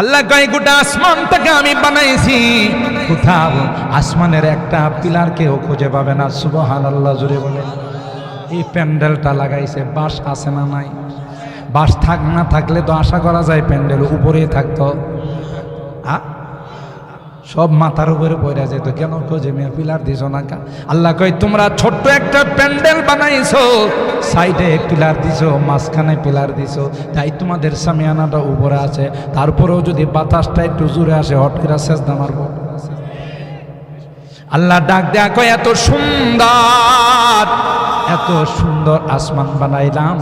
আল্লাহ কয়, গোটা আসমান থেকে আমি বানাইছি। কোথাও আসমানের একটা পিলার কেউ খুঁজে পাবে না সুবহান আল্লাহ জুড়ে বলে। এই প্যান্ডেলটা লাগাইছে বাস আছে না নাই? বাস থাক না থাকলে তো আশা করা যায় প্যান্ডেল উপরেই থাকতো। আ সব মাথার উপরে পড়ে যেত কেন খোঁজে মেয়ে পিলার দিছ না কা? আল্লাহ কয়, তোমরা ছোট্ট একটা প্যান্ডেল বানাইছো, সাইডে পিলার দিছো, মাঝখানে পিলার দিছো, তাই তোমাদের সামিয়ানাটা উপরে আছে। তারপরেও যদি বাতাসটা একটু জোরে আসে, হট করে শেষ মারবো। আল্লাহ ডাক দেয়া কয়, এত সুন্দর এত সুন্দর আসমান বানাইলাম।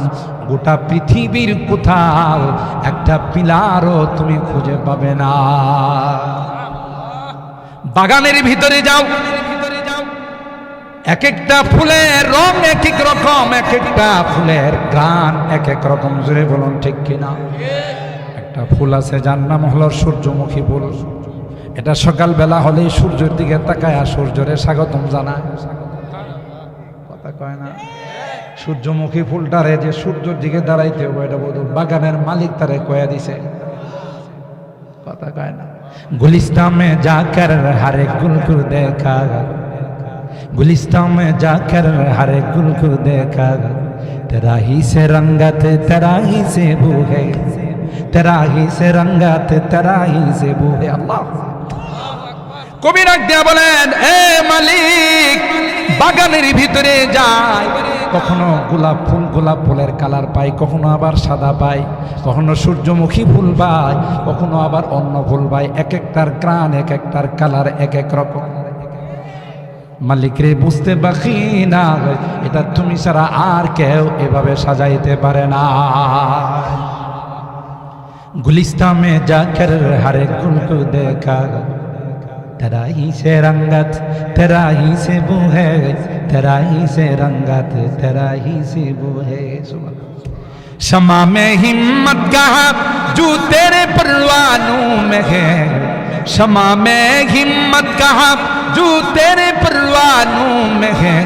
গোটা পৃথিবীর কোথাও একটা পিলারও তুমি খুঁজে পাবে না। বাগানের ভিতরে যাও। এক একটা ফুলের রং এক এক রকম এক একটা ফুলের গান এক এক রকম। জুড়ে বলুন, ঠিক কিনা? একটা ফুল আছে, যার নাম হলো সূর্যমুখী ফুল। এটা সকালবেলা হলেই সূর্যের দিকে তাকায় আর সূর্যরে স্বাগতম জানায়। কথা কয় না? সূর্যমুখী ফুলটারে যে সূর্যের দিকে দাঁড়াইতে হবে, এটা বোধ বাগানের মালিক তারে কয়া দিছে। কথা কয় না? गुलिस्तान में जाकर हर एक गुल को देखा गुलिस्तान में जाकर हर एक गुल को देखा तेरा ही से रंगत तेरा ही से बू है तेरा ही से रंगत तेरा ही से बू है अल्लाह কবি রাখ দিয়া বলেন এ মালিক বাগানের ভিতরে যায় কখনো গোলাপ ফুল, গোলাপ ফুলের কালার পাই, কখনো আবার সাদা পাই, কখনো সূর্যমুখী ফুল পাই, কখনো আবার অন্য ফুল পাই, এক একটার ক্রাণ, এক একটার কালার, এক এক রকম। মালিকরে বুঝতে বাকি না এটা তুমি ছাড়া আর কেউ এভাবে সাজাইতে পারে না। গুলিস্তামে জাকের হারে গুলকু দেখা। तेरा ही से रंगत तेरा ही से बू है तेरा ही से रंगत तेरा ही से बू है शमा में हिम्मत कहा, जो तेरे परवानों में है। शमा में हिम्मत कहा, जो तेरे परवानों में है।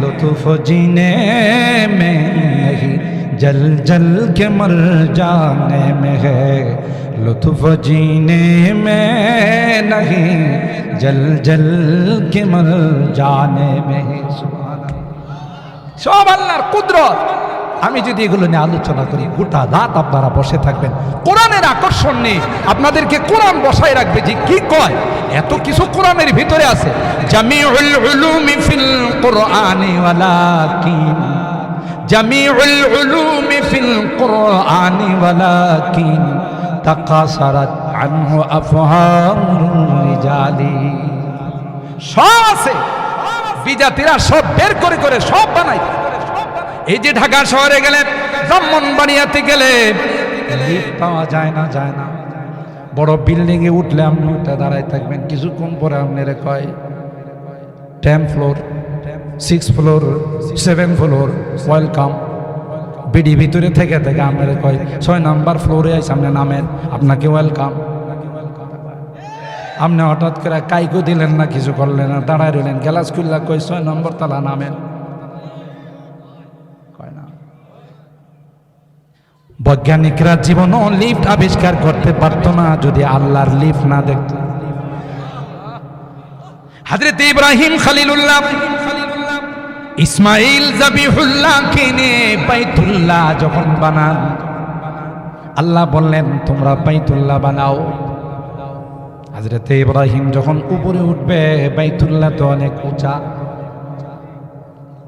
लुत्फ जीने में जल जल के मर जाने में है लुत्फ जीने में नहीं जल जल के मर जाने में है सुभान अल्लाह। সব আল্লাহর কুদরত আমি যদি এগুলো নিয়ে আলোচনা করি গোটা রাত আপনারা বসে থাকবেন কোরআনের আকর্ষণ নেই আপনাদেরকে কোরআন বসায় রাখবে যে কি কয় এত কিছু কোরআনের ভিতরে আছে জামিউল উলুমি ফিল কোরআনি ওয়ালাকিন জামিউল উলুমি ফিল কোরআনি ওয়ালাকিন তাকাসারাত আনহু আফহামুর রিজালি। সব আছে। বিজাতিরা সব বের করে করে সব বানাই এই যে ঢাকা শহরে গেলে ব্রাহ্মণবাড়িয়াতে গেলে পাওয়া যায় না যায় না। বড় বিল্ডিং এ উঠলে আপনি উঠে দাঁড়ায় থাকবেন। কিছুক্ষণ পরে আপনার কয় ten floor six floor seven floor welcome BD ভিতরে থেকে থেকে আপনার কয়, ছয় নাম্বার ফ্লোরে আছে আপনি নামেন, আপনাকে ওয়েলকাম আপনি হঠাৎ করে কাইকো দিলেন না, কিছু করলেন না, দাঁড়ায় রইলেন গ্যালাস খুললা কই ছয় নম্বর তালা নামেন। কয় না। বৈজ্ঞানিকরা জীবনও লিফট আবিষ্কার করতে পারতো না, যদি আল্লাহর লিফট না দেখত। হাজরত ইব্রাহিম খালিলুল্লাহ ইসমাইল জাবিহুল্লাহ কিনে বাইতুল্লাহ যখন বানান, আল্লাহ বললেন, তোমরা বাইতুল্লাহ বানাও। হাজরতে ইব্রাহিম যখন উপরে উঠবে, বাইতুল্লাহ তো অনেক উঁচা।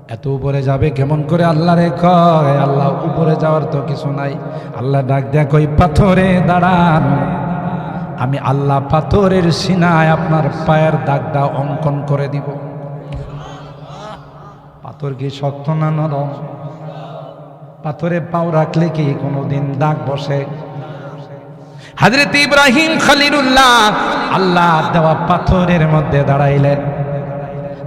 এত উপরে যাবে কেমন করে আল্লাহ রে কয়? আল্লাহ উপরে যাওয়ার তো কিছু নাই। আল্লাহ ডাক দেয়া কই পাথরে দাঁড়ান। আমি আল্লাহ পাথরের সিনায় আপনার পায়ের দাগটা অঙ্কন করে দিব। পাথর কি শক্ত না নরম? পাথরে পাও রাখলে কি কোনোদিন দাগ বসে? হাজরত ইব্রাহিম খালিরুল্লাহ আল্লাহ দেওয়া পাথরের মধ্যে দাঁড়াইলেন।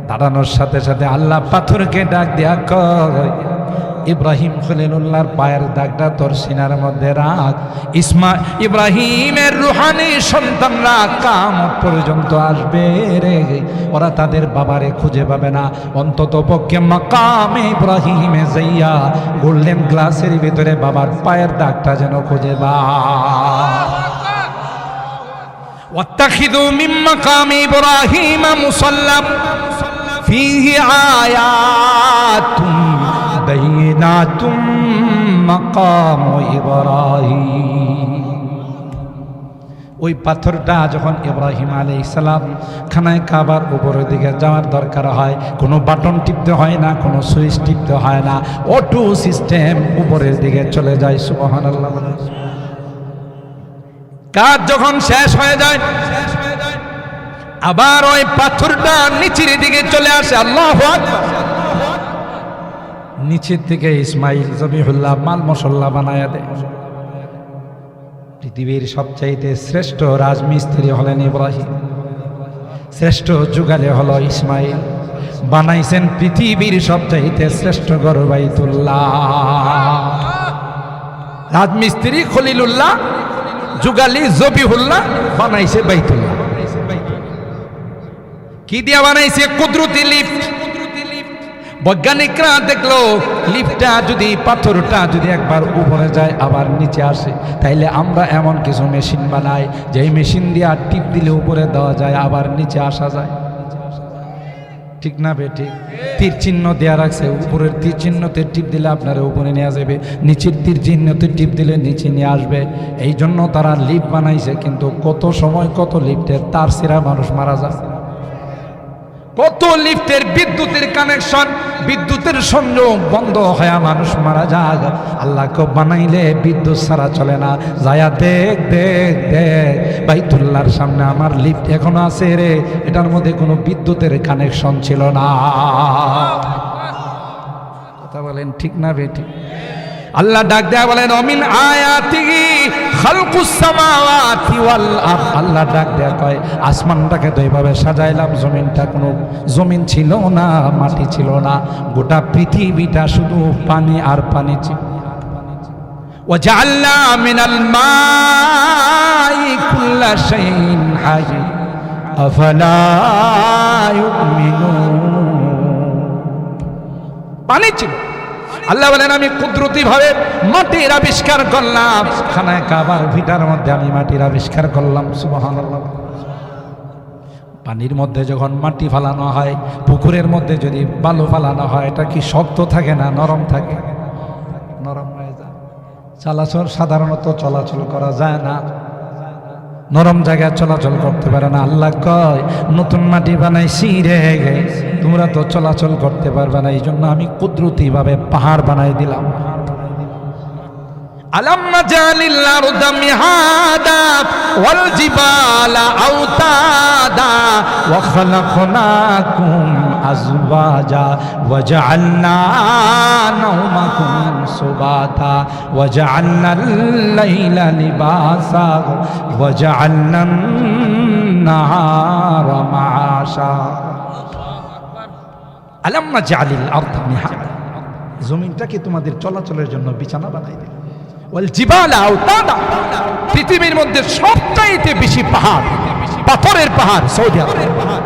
দাঁড়ানোর সাথে সাথে আল্লাহ পাথরকে ডাক দেয়া কয় ইব্রাহিম খলিলুল্লাহর পায়ের দাগটা তোর সিনার মধ্যে রাখ ইসমা ইব্রাহিমের রুহানি সন্তানরা কাম পর্যন্ত আসবে রে ওরা তাদের বাবারে খুঁজে পাবে না অন্তত পক্ষে মাকামে ইব্রাহিমে যাইয়া গোল্ডেন গ্লাসের ভিতরে বাবার পায়ের দাগটা যেন খুঁজে বা واتخذوا من مقام إبراهيم مصلى فيه آيات নাতুম মাকাম ইব্রাহিম ওই পাথরটা যখন ইব্রাহিম আলী ইসলাম খানায় কাবার উপরের দিকে যাওয়ার দরকার হয়, কোনো বাটন টিপতে হয় না, কোনো সুইচ টিপতে হয় না, অটো সিস্টেম উপরের দিকে চলে যায় সুবহান কাজ যখন শেষ হয়ে যায়, আবার ওই পাথরটা নিচের দিকে চলে আসে, আল্লাহ আকবার। নিচের থেকে ইসমাইল জবিহুল্লাহ মাল মশল্লা বানায়া দেয়। পৃথিবীর সবচাইতে শ্রেষ্ঠ রাজমিস্ত্রি হলেন ইব্রাহিম। শ্রেষ্ঠ যুগালে হলো ইসমাইল। বানাইছেন পৃথিবীর সবচাইতে শ্রেষ্ঠ গরবাইতুল্লাহ রাজমিস্ত্রি খলিলুল্লাহ, যুগালি জবিহুল্লাহ বানাইছে বাইতুল্লাহ। কি দিয়া বানাইছে? কুদরতি লিফট। বৈজ্ঞানিকরা দেখল, লিফটটা যদি, পাথরটা যদি একবার উপরে যায়, আবার নিচে আসে, তাইলে আমরা এমন কিছু মেশিন বানাই, যেই মেশিন দিয়ে আর টিপ দিলে উপরে দেওয়া যায়, আবার নিচে আসা যায়। ঠিক না বে, ঠিক? তীর চিহ্ন দেওয়া রাখছে, উপরের তীর চিহ্নতে টিপ দিলে আপনারা উপরে নেওয়া যাবে, নিচের তীর চিহ্নতে টিপ দিলে নিচে নিয়ে আসবে। এই জন্য তারা লিফট বানাইছে, কিন্তু কত সময় কত লিফটের তার সিরা মানুষ মারা যায়। কত লিফটের বিদ্যুতের কানেকশন বিদ্যুতের সংযোগ বন্ধ হয়ে মানুষ মারা যাক আল্লাহকে বানাইলে বিদ্যুৎ ছাড়া চলে না। যায়া দেখ দেখ দেখ। বাইতুল্লাহর সামনে আমার লিফট এখনও আছে রে। এটার মধ্যে কোনো বিদ্যুতের কানেকশন ছিল না। কথা বলেন ঠিক না বেটি আল্লাহ ডাক দেয়া বলেন, অমিন আয়াতিহি খালকুস সামাওয়াতি ওয়াল আরদ। আল্লাহ ডাক দেয়া কয়, আসমানটাকে তো এইভাবে সাজাইলাম, জমিনটা কোনো, জমিন ছিল না, মাটি ছিল না, গোটা পৃথিবীটা শুধু পানি আর পানি ছিল। ও জাআলনা মিনাল মাই কুল্লা শাইইন হাই আফালা ইউমিনুন। পানি ছিল। আল্লাহ বলেন, আমি কুদরতি ভাবে মাটির আবিষ্কার করলাম। খানায় কাবার ভিটার মধ্যে আমি মাটির আবিষ্কার করলাম সুবহান পানির মধ্যে যখন মাটি ফালানো হয়, পুকুরের মধ্যে যদি বালু ফালানো হয়, এটা কি শক্ত থাকে না নরম থাকে? নরম হয়ে যায়। চলাচল সাধারণত চলাচল করা যায় না। নরম জায়গায় চলাচল করতে পারে না। আল্লাহ কয়, নতুন মাটি বানাইছি রে তোমরা তো চলাচল করতে পারবে না। এই জন্য আমি কুদরতি ভাবে পাহাড় বানাই দিলাম। আলাম্মা জালিল সুবাতা মিহাদা জমিনটাকে তোমাদের চলাচলের জন্য বিছানা বানাই দিল? ওয়াল জিবালা আওতাদা। পৃথিবীর মধ্যে সবচাইতে বেশি পাহাড়। পাথরের পাহাড় সৌদি আরবের পাহাড়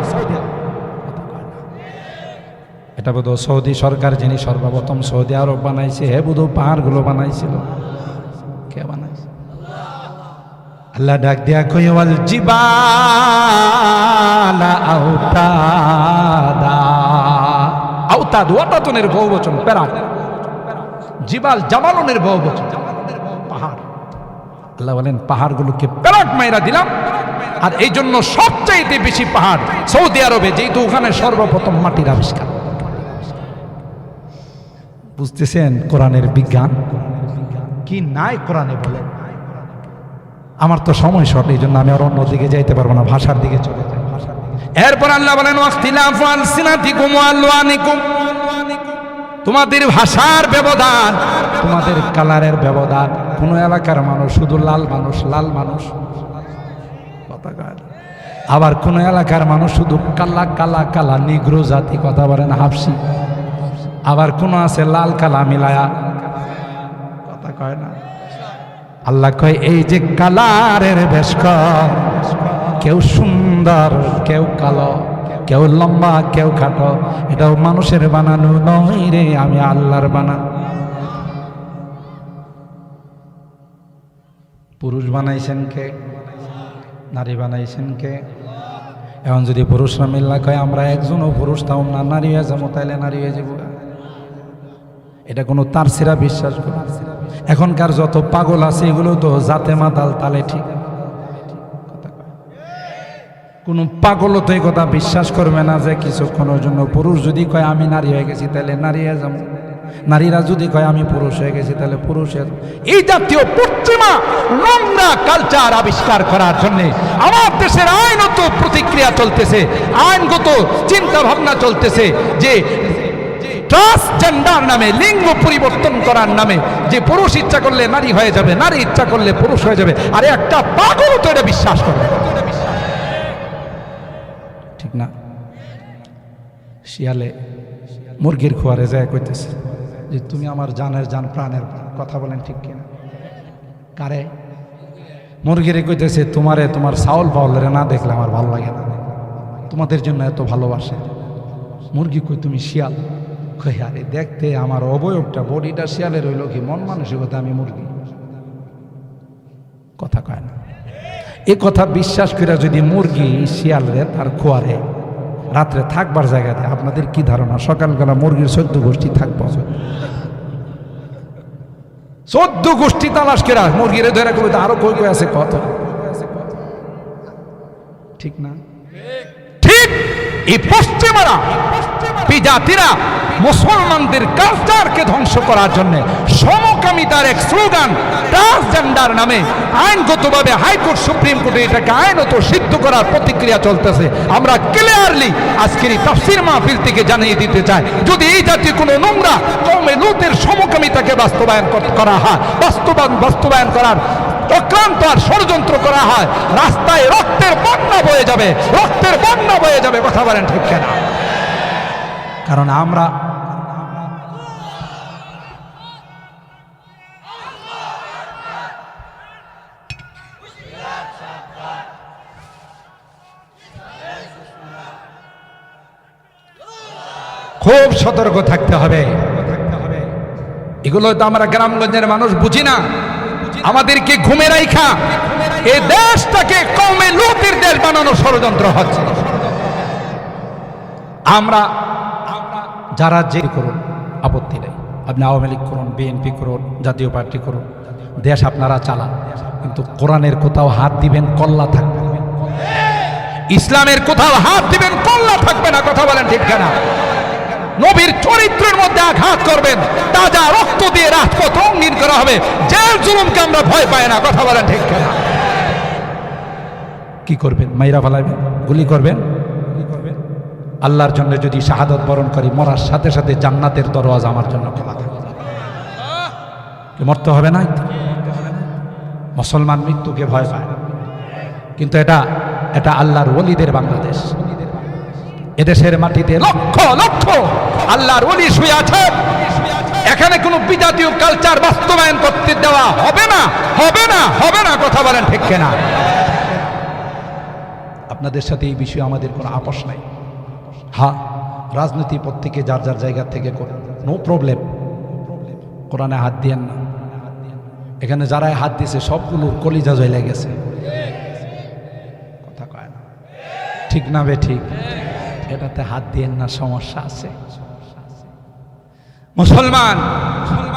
এটা বোধ সৌদি সরকার যিনি সর্বপ্রথম সৌদি আরব বানাইছে, হে বোধ পাহাড়গুলো বানাইছিল। কে বানাইছে? আল্লাহ ডাক দিয়া কই ওয়াল জিবালা আওতাদা। আওতাদ ওয়াতাতনের বহুবচন প্যারাট জিবাল জামালনের বহুবচন, পাহাড়। আল্লাহ বলেন, পাহাড়গুলোকে প্যারাট মাইরা দিলাম, আর এই জন্য সবচাইতে বেশি পাহাড় সৌদি আরবে, যেহেতু ওখানে সর্বপ্রথম মাটির আবিষ্কার। বুঝতেছেন কোরআনের বিজ্ঞান? কি নাই কোরআনে বলেন আমার তো সময় শর্ট, এই জন্য আমি আর অন্যদিকে যাইতে পারব না, ভাষার দিকে চলে যাই। এরপর আল্লাহ বলেন তোমাদের ভাষার ব্যবধান, তোমাদের কালারের ব্যবধান। কোন এলাকার মানুষ, শুধু লাল মানুষ লাল মানুষ। কথা আবার কোন এলাকার মানুষ শুধু কালা কালা কালা, নিগ্রো জাতি, কথা বলেন হাফসি। আবার কোন আছে লাল কালা মিলায়া? কথা কয় না। আল্লাহ কয়, এই যে কালারের বেশ কেউ সুন্দর, কেউ কালো, কেউ লম্বা, কেউ খাটো, এটাও মানুষের বানানো নয় রে, আমি আল্লাহর বানানো পুরুষ বানাইছেন কে? নারী বানাইছেন কে? এখন যদি পুরুষরা মিল্লা কয়, আমরা একজনও পুরুষ, তাও না নারী হয়ে যাব, তাইলে নারী হয়ে যাব এটা কোনো তার সেরা বিশ্বাস করে এখনকার যত পাগল আছে, এগুলো তো জাতে মাতাল, তালে ঠিক। কোনো পাগলও তো এই কথা বিশ্বাস করবে না যে কিছুক্ষণের জন্য পুরুষ যদি কয়, আমি নারী হয়ে গেছি, তাহলে নারী হয়ে যাব। নারীরা যদি কয়, আমি পুরুষ হয়ে গেছি, তাহলে পুরুষ হয়ে। এই জাতীয় পশ্চিমা নোংরা কালচার আবিষ্কার করার জন্য আমার দেশের আইনত প্রতিক্রিয়া চলতেছে, আইনগত চিন্তা ভাবনা চলতেছে যে ট্রান্সজেন্ডার নামে, লিঙ্গ পরিবর্তন করার নামে। যে পুরুষ ইচ্ছা করলে নারী হয়ে যাবে, নারী ইচ্ছা করলে পুরুষ হয়ে যাবে। আরে একটা পাগল তো এটা বিশ্বাস করবে ঠিক না? শিয়ালে মুরগির খোয়ারে যায় কইতেছে যে, তুমি আমার জানের জান, প্রাণের কথা বলেন ঠিক কিনা? কারে? মুরগিরে কইতেছে, তোমারে, তোমার চাউল পাউলেরে না দেখলে আমার ভালো লাগে না। তোমাদের জন্য এত ভালোবাসে। মুরগি কই, তুমি শিয়াল? আরে দেখতে আমার অবয়বটা, বডিটা শিয়ালের রইল কি, মন মানসিকতা, আমি মুরগি। কথা কয় না। এ কথা বিশ্বাস করে যদি মুরগি শিয়ালরে তার খোয়ারে রাত্রে থাকবার জায়গাতে আপনাদের কি ধারণা? সকালবেলা মুরগির চোদ্দ গোষ্ঠী থাকব। চোদ্দ গোষ্ঠী তালাশ করে মুরগিরে ধরে কবি আরও কই কই আছে, কত? ঠিক না? ঠিক! এই পশ্চিমারা বিজাতিরা মুসলমানদের কালচারকে ধ্বংস করার জন্য সমকামিতার এক স্লোগান ট্রান্সজেন্ডার নামে আইনগতভাবে হাইকোর্ট, সুপ্রিম কোর্টে এটাকে আইনত সিদ্ধ করার প্রতিক্রিয়া চলতেছে। আমরা ক্লিয়ারলি আজকের এই তাফসির মাহফিল থেকে জানিয়ে দিতে চাই, যদি এই জাতীয় কোনো নোংরা কমে লুতের সমকামিতাকে বাস্তবায়ন করা হয়, বাস্তবায়ন বাস্তবায়ন করার চক্রান্ত আর ষড়যন্ত্র করা হয়। রাস্তায় রক্তের বন্যা বয়ে যাবে। রক্তের বন্যা বয়ে যাবে। কথা বলেন ঠিক কেনা? কারণ আমরা খুব সতর্ক থাকতে হবে। এগুলো তো আমরা গ্রামগঞ্জের মানুষ বুঝি না। আমাদেরকে ঘুমে রাইখা। এই দেশটাকে কমে লুতের দেশ বানানোর ষড়যন্ত্র হচ্ছে। আমরা যারা যে করুন, আপত্তি নেই। আপনি আওয়ামী লীগ করুন বিএনপি করুন, জাতীয় পার্টি করুন, দেশ আপনারা চালান। কিন্তু কোরআনের কোথাও হাত দিবেন, কল্লা থাকবে ইসলামের কোথাও হাত দিবেন, কল্লা থাকবে না, কথা বলেন ঠিক কেনা? নবীর চরিত্রের মধ্যে আঘাত করবেন। তাজা রক্ত দিয়ে রাজপথ রঙিন করা হবে। জেল জুলুমকে আমরা ভয় পাই না। কথা বলেন ঠিক কেনা? কি করবেন? মাইরা ফালাইবেন গুলি করবেন? আল্লাহর জন্য যদি শাহাদত বরণ করি, মরার সাথে সাথে জান্নাতের দরওয়াজ আমার জন্য খোলা থাকবে মরতে হবে না? মুসলমান মৃত্যুকে ভয় পায়। কিন্তু এটা এটা আল্লাহর ওলিদের বাংলাদেশ। এদেশের মাটিতে লক্ষ লক্ষ আল্লাহর ওলি শুয়ে আছে। এখানে কোনো বিজাতীয় কালচার বাস্তবায়ন করতে দেওয়া হবে না হবে না হবে না, কথা বলেন ঠিক না আপনাদের সাথে এই বিষয়ে আমাদের কোনো আপোষ নাই। হ্যাঁ রাজনীতি প্রত্যেকে যার যার জায়গা থেকে করে। নো প্রবলেম কোরআনে হাত দিয়েন না। এখানে যারাই হাত দিয়েছে সবগুলোর কলিজা জয়লে গেছে। কথা কয় না। ঠিক না বে, ঠিক। এটাতে হাত দিয়েন না সমস্যা আছে। মুসলমান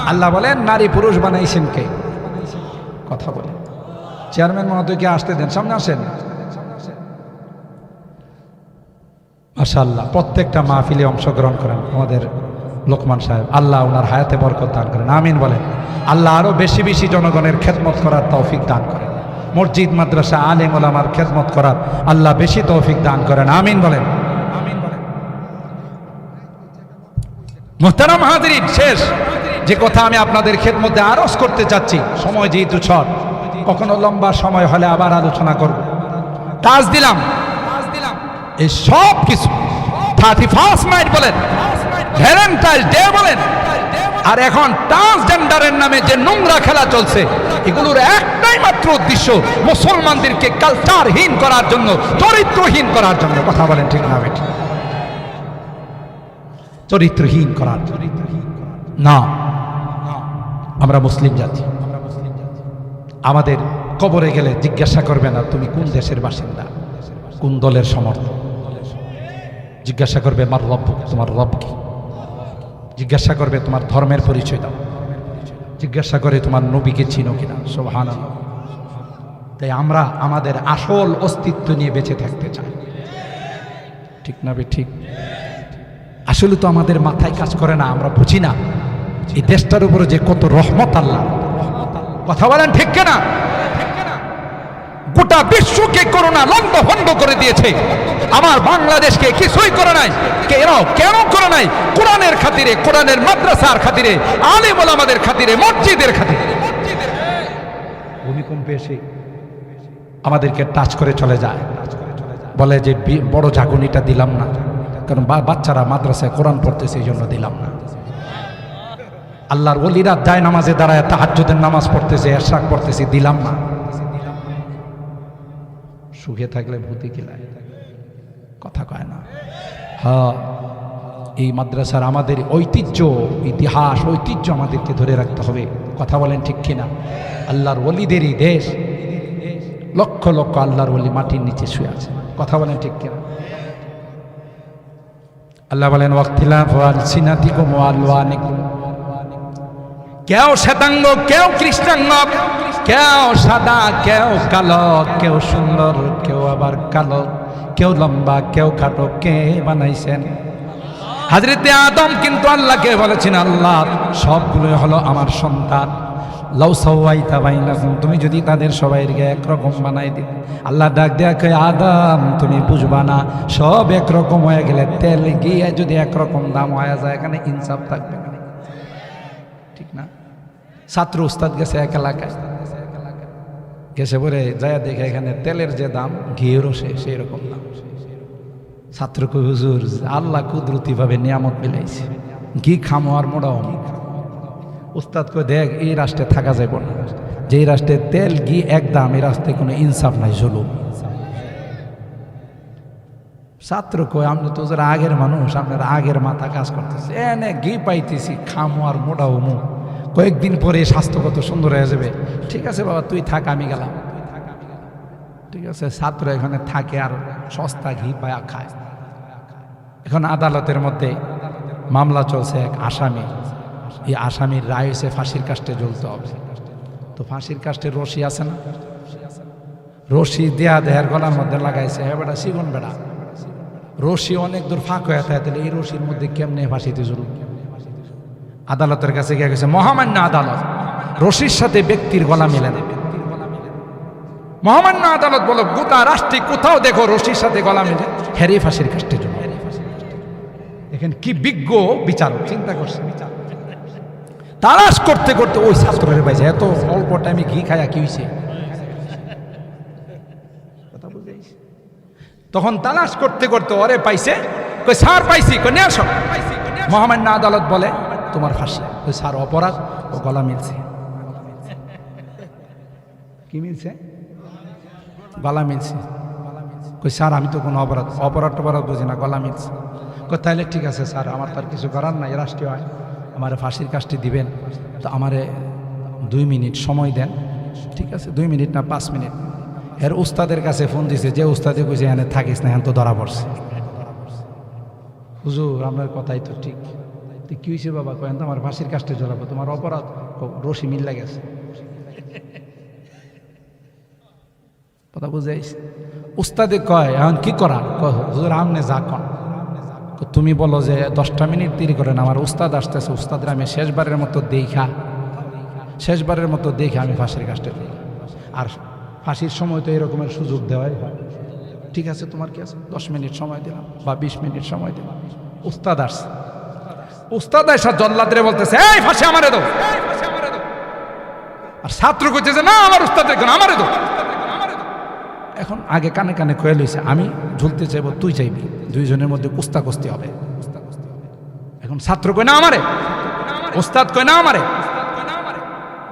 আল্লাহ বলেন নারী পুরুষ বানাইছেন কে? কথা বলেন। চেয়ারম্যান মহোদয়কে আসতে দেন? সামনে আসেন। মাশাল্লাহ প্রত্যেকটা মাহফিলে অংশগ্রহণ করেন আমাদের লোকমান সাহেব। আল্লাহ ওনার হায়াতে বরকত দান করেন। আমিন বলেন। আল্লাহ আরও বেশি বেশি জনগণের খেদমত করার তৌফিক দান করেন। মসজিদ মাদ্রাসা আলিম ওলামার খেদমত করার আল্লাহ বেশি তৌফিক দান করেন। আমিন বলেন আমিন বলেন মোহতারাম হাজরিন, শেষ। যে কথা আমি আপনাদের ক্ষেত মধ্যে আরস করতে চাচ্ছি, সময় যেহেতু ছট, কখনো লম্বা সময় হলে আবার আলোচনা করব। কাজ দিলাম। এই সব কিছু থার্টি ফার্স্ট নাইট বলেন ভ্যালেন্টাইন ডে বলেন, আর এখন ট্রান্সজেন্ডারের নামে যে নোংরা খেলা চলছে, এগুলোর একটাই মাত্র উদ্দেশ্য মুসলমানদেরকে কালচারহীন করার জন্য, চরিত্রহীন করার জন্য। কথা বলেন ঠিক না বেঠিক চরিত্রহীন করার না, আমরা মুসলিম জাতি। আমাদের কবরে গেলে জিজ্ঞাসা করবে না, তুমি কোন দেশের বাসিন্দা? কোন দলের সমর্থক? জিজ্ঞাসা করবে আমার রব, তোমার রব কি? জিজ্ঞাসা করবে, তোমার ধর্মের পরিচয় দাও। জিজ্ঞাসা করে, তোমার নবীকে চিনো কিনা? সোহান তাই আমরা আমাদের আসল অস্তিত্ব নিয়ে বেঁচে থাকতে চাই। ঠিক না বে ঠিক? আসলে তো আমাদের মাথায় কাজ করে না, আমরা বুঝি না। এই দেশটার উপরে যে কত রহমত আল্লাহ। কথা বলেন ঠিক না গোটা বিশ্বকে করোনা লন্ড ভন্ড করে দিয়েছে। আমার বাংলাদেশকে কিছুই করে নাই। কেন কেন করে নাই? কোরআনের খাতিরে, কোরআনের মাদ্রাসার খাতিরে, আলিমুল আমাদের খাতিরে, মসজিদের খাতিরে। ভূমিকম্পে এসে আমাদেরকে টাচ করে চলে যায়। বলে যে বড় জাগুনিটা দিলাম না। কারণ বাচ্চারা মাদ্রাসায় কোরআন পড়তেছে, এই জন্য দিলাম না। আল্লাহর ওলিরা যায় নামাজে দাঁড়ায়, তাহাজ্জুদের নামাজ পড়তেছে এরশাক পড়তেছে, দিলাম না। সুখে থাকলে ভূতি কিলায় কথা কয় না। হ্যাঁ এই মাদ্রাসার আমাদের ঐতিহ্য, ইতিহাস, ঐতিহ্য আমাদেরকে ধরে রাখতে হবে। কথা বলেন ঠিক কিনা? আল্লাহর ওলিদেরই দেশ। লক্ষ লক্ষ আল্লাহর ওলি মাটির নিচে শুয়ে আছে। কথা বলেন ঠিক কিনা? আল্লাহ বলেন ওয়াক্তিলাফ ওয়াল সিনাতিকুম ওয়ালওয়ানিকুম কেউ শ্বেতাঙ্গ, কেউ কৃষ্ণাঙ্গ, কেউ সাদা, কেউ কালো, কেউ সুন্দর, কেউ আবার কালো, কেউ লম্বা, কেউ খাটো, কে বানাইছেন? হাজরিতে আদম কিন্তু আল্লাহকে বলেছেন, আল্লাহ সবগুলো হলো আমার সন্তান। লাউ সাওয়াইতা বাইনাকুম তুমি যদি তাদের সবাইকে একরকম বানাই দিতে আল্লাহ ডাক কয়, আদম, তুমি বুঝবা না, সব একরকম হয়ে গেলে তেল গিয়ে যদি একরকম দাম হয়ে যায়, এখানে ইনসাফ থাকবে না। ঠিক না? ছাত্র উস্তাদ গেছে এক এলাকায়। গেছে পরে যায় দেখে এখানে তেলের যে দাম, ঘিয়েরও সে সেই রকম দাম। ছাত্র কই হুজুর, আল্লাহ কুদরতি ভাবে নিয়ামত মিলাইছে। ঘি খামো আর মোড়াও। উস্তাদ কই দেখ, এই রাষ্ট্রে থাকা যাবে না। যে রাষ্ট্রে তেল, ঘি, এক দাম, এই রাষ্ট্রে কোনো ইনসাফ নাই, জুলুম। ছাত্র কই আমরা তো যারা আগের মানুষ, আপনার আগের মাথা কাজ করতেছে। এনে ঘি পাইতেছি, খামো আর মোটাও মু কয়েকদিন পরে স্বাস্থ্য কত সুন্দর হয়ে যাবে। ঠিক আছে বাবা, তুই থাক, আমি গেলাম। ঠিক আছে, ছাত্র এখানে থাকে আর সস্তা ঘি পায়া খায়। এখন আদালতের মধ্যে মামলা চলছে এক আসামি। এই আসামির রায় হয়েছে ফাঁসির কাস্টে জ্বলতে হবে। তো ফাঁসির কাস্টে রশি আছে না? রশি দেয়া দেহের গলার মধ্যে লাগাইছে। হ্যাঁ বেটা, সিগুন বেড়া রশি অনেক দূর ফাঁক হয়ে থাকে, তাহলে এই রশির মধ্যে কেমনে ফাঁসিতে জরুর আদালতের কাছে গিয়ে গেছে মহামান্য আদালত, রশির সাথে ব্যক্তির গলা মিলে না। মহামান্য আদালত বলো, গোটা রাষ্ট্রে কোথাও দেখো রশির সাথে গলা মেলে? হেরে ফাঁসির কাস্টে জন্য দেখেন কি বিজ্ঞ বিচার চিন্তা করছে তালাশ করতে করতে, ওই ছাত্রের বাইছে এত অল্প টাইমে ঘি খায়া কি হয়েছে তখন তালাশ করতে করতে ওরে পাইছে কই স্যার পাইছি। কই নিয়ে আসো। মহামান্য আদালত বলে, তোমার ফাঁসি। ওই স্যার, অপরাধ ও গলা মিলছে। কি মিলছে? গলা মিলছে। কই স্যার, আমি তো কোনো অপরাধ অপরাধ টপরাধ বুঝি না, গলা মিলছে। কই তাহলে ঠিক আছে, স্যার, আমার তার কিছু করার নাই, রাষ্ট্রীয় আইন। আমার ফাঁসির কাজটি দিবেন, তো আমারে দুই মিনিট সময় দেন, ঠিক আছে? দুই মিনিট না, পাঁচ মিনিট। এর উস্তাদের কাছে ফোন দিছে, যে উস্তাদে কইছে এখানে থাকিস না, এখন তো ধরা পড়ছে। হুজুর, আপনার কথাই তো ঠিক। কি হয়েছে বাবা? কয়েন তো আমার ফাঁসির কাজটা জ্বলাবো তোমার অপরাধ রশি মিল্লা গেছে। কথা বুঝাইস উস্তাদে কয়, এখন কি করা হুজুর, আমনে যা কন। তুমি বলো যে দশটা মিনিট দেরি করেন, আমার উস্তাদ আসতেছে, উস্তাদের আমি শেষবারের মতো দেখা। শেষবারের মতো দেখে আমি ফাঁসির কাজটা দিই আর ফাঁসির সময় তো এরকমের সুযোগ দেওয়াই হয়। ঠিক আছে, তোমার কি আছে? দশ মিনিট সময় দিলাম বা বিশ মিনিট সময় দিলাম। উস্তাদ আসছে। উস্তাদ এসা জল্লাদরে বলতেছে, এই ফাঁসি আমারে দাও। আর ছাত্র করছে যে না, আমার উস্তাদের কেন আমারে দাও। এখন আগে কানে কানে কয়ে লইছে, আমি ঝুলতে চাইব, তুই চাইবি। দুইজনের মধ্যে কুস্তা কুস্তি হবে। এখন ছাত্র কয়, না আমারে। ওস্তাদ কয়, না আমারে।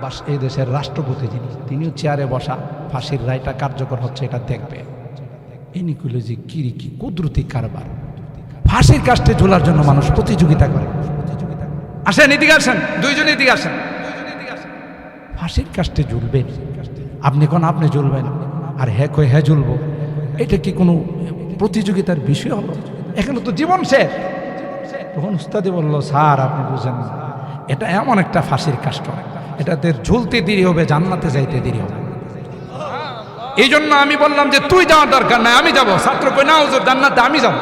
বাস, এই দেশের রাষ্ট্রপতি যিনি, তিনিও চেয়ারে বসা, ফাঁসির রায়টা কার্যকর হচ্ছে, এটা দেখবে। যে কিরি কি কুদরতি কারবার। ফাঁসির কাস্টে ঝোলার জন্য মানুষ প্রতিযোগিতা করে। আসেন, এদিকে আসেন, দুইজন এদিকে আসেন। ফাঁসির কাস্টে ঝুলবেন আপনি কোন, আপনি জ্বলবেন আর হ্যাঁ কয়ে হ্যাঁ জ্বলবো এটা কি কোনো প্রতিযোগিতার বিষয় হলো? এখানে তো জীবন শেষ। তখন উস্তাদি বলল, স্যার, আপনি বুঝেন এটা এমন একটা ফাঁসির কাষ্ট এটাতে ঝুলতে দেরি হবে, জান্নাতে যাইতে দেরি হবে। এই জন্য আমি বললাম যে, তুই যাওয়ার দরকার নাই, আমি যাব। ছাত্র কই, না হুজুর, জান্নাতে আমি যাব।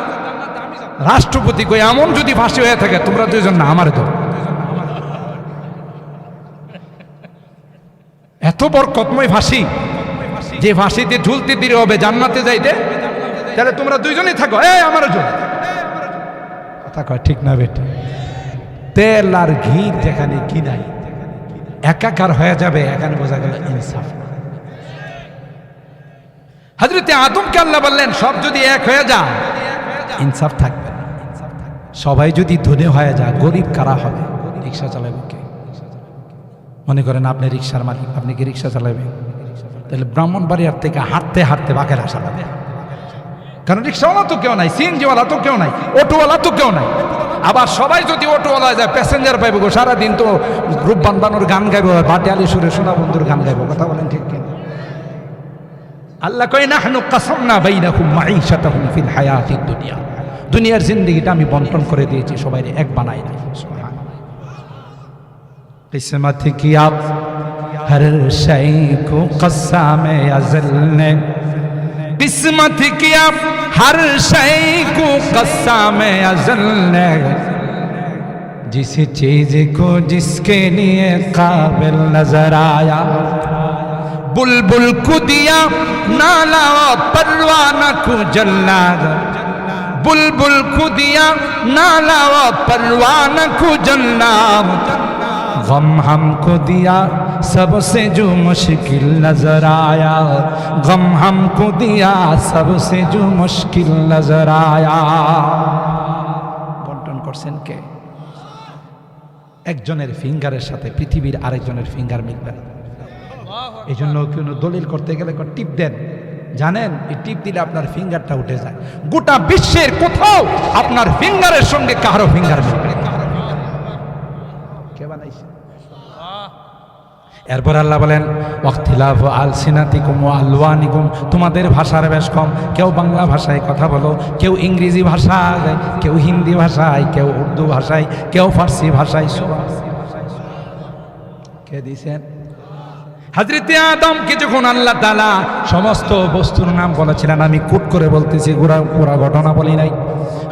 রাষ্ট্রপতি কই, এমন যদি ফাঁসি হয়ে থাকে, তোমরা দুইজন না, আমারে তো এত বরকতময় ফাঁসি। যে ফাঁসিতে ঝুলতে দিলে হবে, জান্নাতে যাইতে? তাহলে তোমরা দুইজনেই থাকো। এই, আমার জন্য। কথা কয় ঠিক না বেটা? তেল আর ঘি যেখানে কি নাই। একাকার হয়ে যাবে, এখানে বোঝা গেল ইনসাফ হাজরতে আদমকে আল্লাহ বললেন, সব যদি এক হয়ে যা, ইনসাফ থাকবে না। সবাই যদি ধনে হয়ে যায়, গরিব কারা হবে? রিক্সা চালাবে কে? মনে করেন আপনি রিক্সার মালিক, আপনি কি রিক্সা চালাবেন তাহলে ব্রাহ্মণবাড়িয়ার থেকে হাঁটতে হাঁটতে বাঘের আসা লাগে কারণ রিক্সাওয়ালা তো কেউ নাই, সিএনজিওয়ালা তো কেউ নাই, অটোওয়ালা তো কেউ নাই। আবার সবাই যদি অটোওয়ালা যায়, প্যাসেঞ্জার পাইব গো, সারাদিন তো গ্রুপ বানুর গান গাইব বাটে আলী সুরে সোনাবন্ধুর গান গাইব, কথা বলেন ঠিক কিনা? আল্লাহ কয় না হানু কাসম না বাই না খুব মাই সাথে হুম ফিল হায়াতিক দুনিয়া। দুনিয়ার জিন্দগিটা আমি বন্টন করে দিয়েছি সবাই এক বানাই না কিসমত কি আপ हर शय को कस्सा में अजल ने। किस्मत की आप हर शय को कस्सा में अजल ने। जिस चीज़ को जिसके लिए काबिल नज़र आया, बुलबुल को दिया, नाला और परवाना को जल्ला बुलबुल को दिया, नाला और परवाना को जल्ला गम हमको दिया सबसे जो मुश्किल नजर आया गम हमको दिया सबसे जो मुश्किल नजर आया বন্টন করছেন কে একজনের ফিঙ্গারের সাথে পৃথিবীর আরেকজনের ফিঙ্গার মিলবে না এই জন্য কোনো দলিল করতে গেলে কয় টিপ দেন জানেন এই টিপ দিলে আপনার ফিঙ্গারটা উঠে যায় গোটা বিশ্বের কোথাও আপনার ফিঙ্গারের সঙ্গে কারো ফিঙ্গার মিলবে না। কে বানাইছে এরপর আল্লাহ বলেন ওয়াক্তিলাফ আল সিনাতিকুম ও আলওয়ানিকুম। তোমাদের ভাষার বেশ কম। কেউ বাংলা ভাষায় কথা বলো, কেউ ইংরেজি ভাষায়, কেউ হিন্দি ভাষায়, কেউ উর্দু ভাষায়, কেউ ফার্সি ভাষায় কে দিয়েছেন? হাজরিতে আদমকে যখন আল্লাহ তালা সমস্ত বস্তুর নাম বলেছিলেন, আমি কুট করে বলতেছি পুরা পুরা ঘটনা বলি নাই।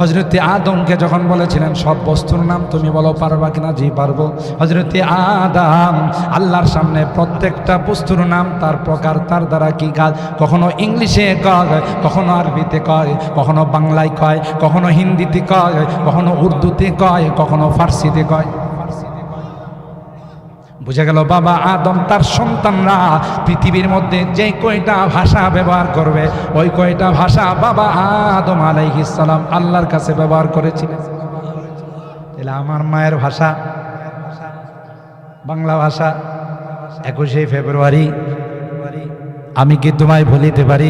হজরতে আদমকে যখন বলেছিলেন, সব বস্তুর নাম তুমি বলো, পারবা কিনা? জি, পারব। হজরতে আদম, আল্লাহর সামনে প্রত্যেকটা বস্তুর নাম তার প্রকার, তার দ্বারা কি কাজ? কখনো ইংলিশে কয়, কখনো আরবিতে কয়, কখনো বাংলায় কয়, কখনো হিন্দিতে কয়, কখনো উর্দুতে কয়, কখনো ফার্সিতে কয়। বুঝে গেল, বাবা আদম তার সন্তানরা পৃথিবীর মধ্যে যে কয়টা ভাষা ব্যবহার করবে, ওই কয়টা ভাষা বাবা আদম আলাইহিসালাম আল্লাহর কাছে ব্যবহার করেছিলেন। তাহলে আমার মায়ের ভাষা, বাংলা ভাষা, একুশে ফেব্রুয়ারি, আমি কি তোমায় ভুলিতে পারি?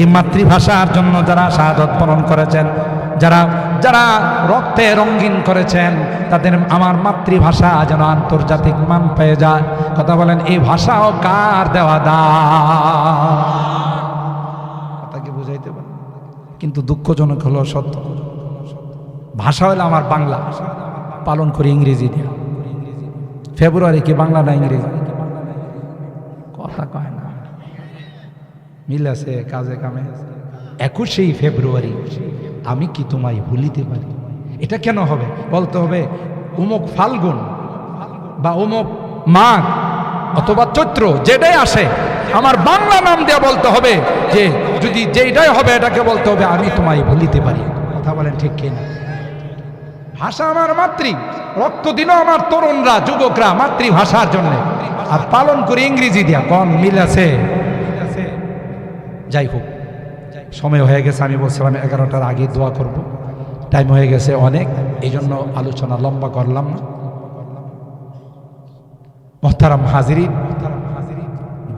এই মাতৃভাষার জন্য যারা শাহাদত পালন করেছেন যারা যারা রক্তে রঙিন করেছেন, তাদের আমার মাতৃভাষা যেন আন্তর্জাতিক মান পেয়ে যায়। কথা বলেন, এই ভাষাও কার দেওয়া দা কথাকে বুঝাইতে পারেন কিন্তু দুঃখজনক হলো সত্য। ভাষা হলো আমার বাংলা। পালন করি ইংরেজি দিয়ে। ফেব্রুয়ারি কি বাংলা না ইংরেজি? কথা কয় না। মিল আছে, কাজে কামে একুশেই ফেব্রুয়ারি। আমি কি তোমায় ভুলিতে পারি? এটা কেন হবে? বলতে হবে, উমুক ফাল্গুন বা উমুক মাঘ অথবা চৈত্র, যেটাই আসে, আমার বাংলা নাম দিয়ে বলতে হবে যে, যদি যেইটাই হবে, এটাকে বলতে হবে, আমি তোমায় ভুলিতে পারি। কথা বলেন ঠিক কিনা? ভাষা আমার মাতৃ, রক্ত দিল আমার তরুণরা, যুবকরা মাতৃভাষার জন্য। আর পালন করি ইংরেজি দিয়া, কন মিল আছে? যাই হোক। সময় হয়ে গেছে, আমি বলছিলাম এগারোটার আগে দোয়া করব। টাইম হয়ে গেছে অনেক এই জন্য আলোচনা লম্বা করলাম না। মোহতারাম হাজিরি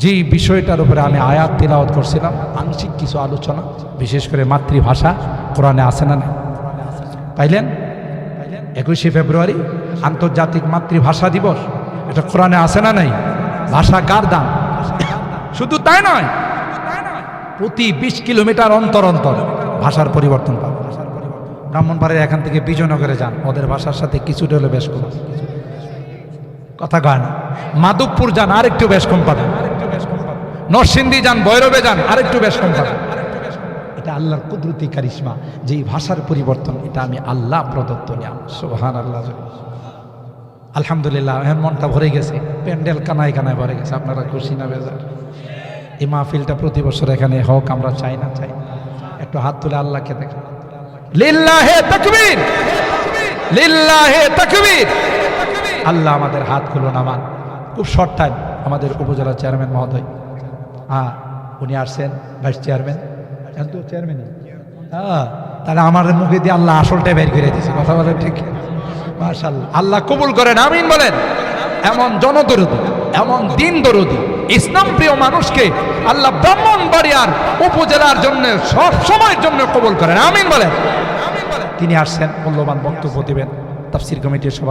যে বিষয়টার উপরে আমি আয়াত তিলাওয়াত করছিলাম, আংশিক কিছু আলোচনা, বিশেষ করে মাতৃভাষা, কোরআনে আসে না পাইলেন? একুশে ফেব্রুয়ারি, আন্তর্জাতিক মাতৃভাষা দিবস, এটা কোরআনে আসে না নাই? ভাষা কার দাম? শুধু তাই নয় প্রতি বিশ কিলোমিটার অন্তর অন্তর ভাষার পরিবর্তন পাবে। ব্রাহ্মণবাড়ির এখান থেকে বিজয়নগরে যান। ওদের ভাষার সাথে কিছুটা হলে বেশ কম। কথা কয় না। মাধবপুর যান, আরেকটু বেশ কম পাবেন। নরসিংদী যান, ভৈরবে যান, আরেকটু বেশ কম পাবেন। এটা আল্লাহর কুদরতি কারিশমা। যে ভাষার পরিবর্তন, এটা আমি আল্লাহ প্রদত্ত নিয়াম সুবহান আল্লাহ আলহামদুলিল্লাহ মনটা ভরে গেছে। প্যান্ডেল কানায় কানায় ভরে গেছে। আপনারা খুশি না বেজার? এই মাহফিলটা প্রতি বছর এখানে হোক, আমরা চাই না, চাই। একটু হাত তুলে আল্লাহকে দেখ আল্লাহ আমাদের হাত হাতগুলো নামান খুব শর্ট টাইম আমাদের উপজেলা চেয়ারম্যান মহোদয়। হ্যাঁ উনি আসছেন ভাইস চেয়ারম্যান তো চেয়ারম্যানই হ্যাঁ তাহলে আমার মুখে দিয়ে আল্লাহ আসলটাই বের করে দিয়েছে, কথা বলেন ঠিক মাশাল্লাহ আল্লাহ কবুল করেন, আমিন বলেন। এমন জনদরদি, এমন দিন দরদি ইসলাম প্রিয় মানুষকে আল্লাহ ব্রাহ্মণবাড়িয়ার উপজেলার জন্য সব সময়ের জন্য কবুল করেন। আমিন বলেন। তিনি আসছেন মূল্যবান বক্তব্য দেবেন। তাফসির কমিটির সভাপতি